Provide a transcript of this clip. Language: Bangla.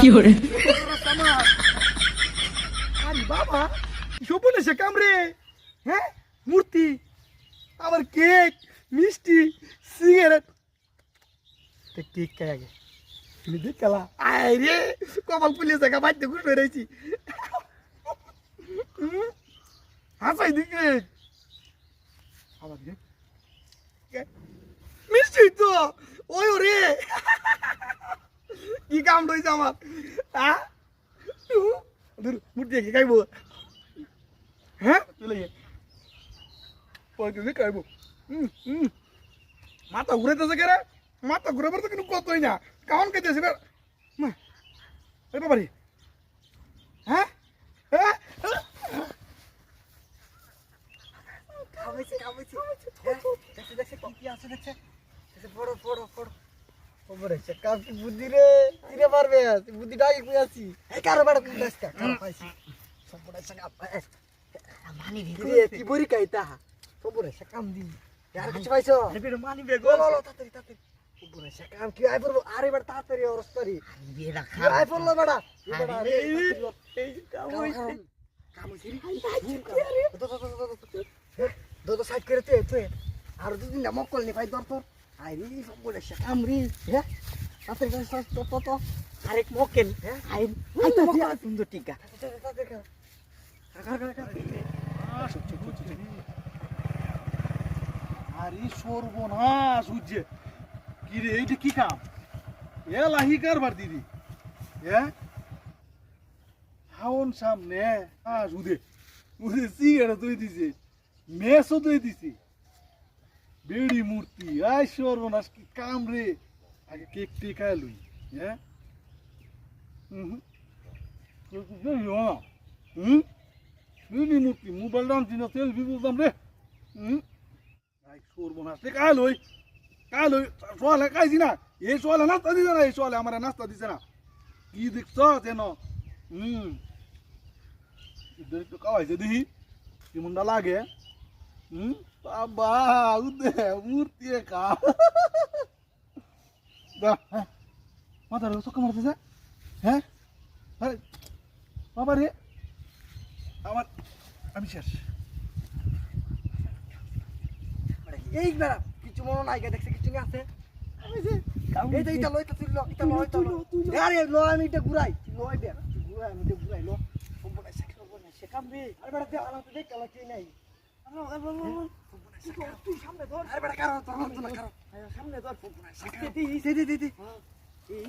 fiore, আরে বাবা সব বলেছে কামরে হ্যাঁ? মূর্তি আবার কেক মিষ্টি সিগারেট। কেক খাই আগে? তুমি দেখ খেলা। আয় রে কপাল পুলিশ দেখা বাড়িতে ঘুরে বেড়াইছি। হাসাই দিকে আবার কে? মিষ্টি তো ওই রে। কি কাম রয়েছে আমার। হ্যাঁ মূর্তি কি খাইবো? হ্যাঁ? গিয়ে। খাইবো। মাথা ঘুরাইতেছে কে রে? মাথা ঘুরাবার তো কিন্তু কতই না। কাউন খাইতেছে বাবারি। হ্যাঁ? হ্যাঁ? খাওয়াইছে খাওয়াইছে। দেখছে দেখছে কি আছে, দেখছে। দেখছে পড়ো পড়ো পড়ো ওপরে সে কাম কি বুদ্ধি রে? কিরে পারবে? বুদ্ধি ডাকি কই আছি এই কারও বাড়া কই দাসকা কারও পাইছি। সবরে সে কাম mani কিরে কি বরি কাইতা সবরে সে কাম দি। यार কিছু পাইছো? mani গো গো তাড়াতাড়ি তাড়াতাড়ি। সবরে সে কাম কি? আই পড়ব। আরে বাড়া তাড়াতাড়ি অরস্তরি biera কি আই পড়ল বাড়া এই বাড়া আরে, এই কাম হইছে। কাম। হইছে। রে দো দো দো দো দো দো দো সাইড করে তে তুই আর দুদিন না মকল নি ভাই দর তোর। আই রে সবরে সে কাম রে হ্যাঁ তাড়াতাড়ি তাড়াতাড়ি তো তো তো arek moken হ্যাঁ ain Ay, aita mokon. dia tundo tiga আরে সর্বনাশ উজ্জে কি রে এইটা কি কাম? এ লাহি কারবার দিদি। হ্যাঁ হাওন সামনে আস উদে। উদে সিগারেট তুই দিছে মেসও তুই দিছে। বেড়ি মূর্তি। আই সর্বনাশ, কি কাম রে? আগে কেক টেকা লই হ্যাঁ? হুম। বেড়ি মূর্তি, মোবাইল ডান দিন সেলফি বলতাম রে। হুম আই সর্বনাশ রে কাল ওই কাল ওই সোয়ালে খাইছি না এই সোয়ালে নাস্তা দিছে না, এই সোয়ালে আমার নাস্তা দিছে না। কি দেখছ যেন? হুম দেখি কেমনটা লাগে? খা বাহ, হ্যাঁ। মাথার চক্কা মারতেছে হ্যাঁ? আরে বাবা রে। আমার আমি শেষ। এই বেড়া কিছু মনে নাই দেখছে কিছু আছে। এই যে এটা লই তো তুই লো এটা লই তো আরে লো আমি এটা ঘুরাই। লই দে ঘুরাই আমি এটা ঘুরাই লো। সম্পূর্ণ শেখ সম্পূর্ণ শেখ আমি আরে বেড়া দে আলাদা দেখ কালা কি নাই। না কারও সামনে ধর সম্পূর্ণ শেখ দে দে দে দে দে এই